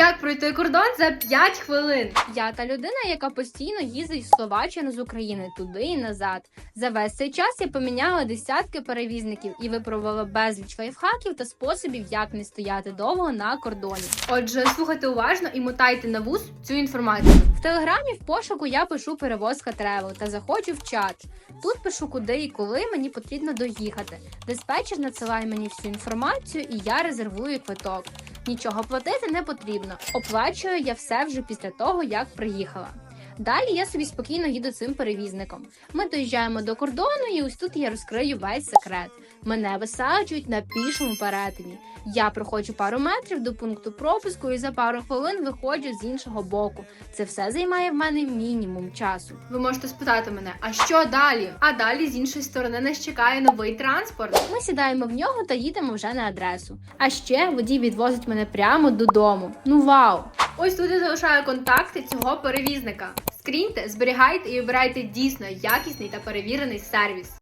Як пройти кордон за 5 хвилин? Я та людина, яка постійно їздить в Словаччину з України туди і назад. За весь цей час я поміняла десятки перевізників і випробувала безліч лайфхаків та способів, як не стояти довго на кордоні. Отже, слухайте уважно і мотайте на вуз цю інформацію. В телеграмі в пошуку я пишу перевозка тревел та заходжу в чат. Тут пишу, куди і коли мені потрібно доїхати. Диспетчер надсилає мені всю інформацію, і я резервую квиток. Нічого платити не потрібно. Оплачую я все вже після того, як приїхала. Далі я собі спокійно їду цим перевізником. Ми доїжджаємо до кордону, і ось тут я розкрию весь секрет. Мене висаджують на пішому перетині. Я проходжу пару метрів до пункту пропуску і за пару хвилин виходжу з іншого боку. Це все займає в мене мінімум часу. Ви можете спитати мене, а що далі? А далі з іншої сторони нас чекає новий транспорт. Ми сідаємо в нього та їдемо вже на адресу. А ще водій відвозить мене прямо додому. Ну вау! Ось тут я залишаю контакти цього перевізника. Скріньте, зберігайте і обирайте дійсно якісний та перевірений сервіс.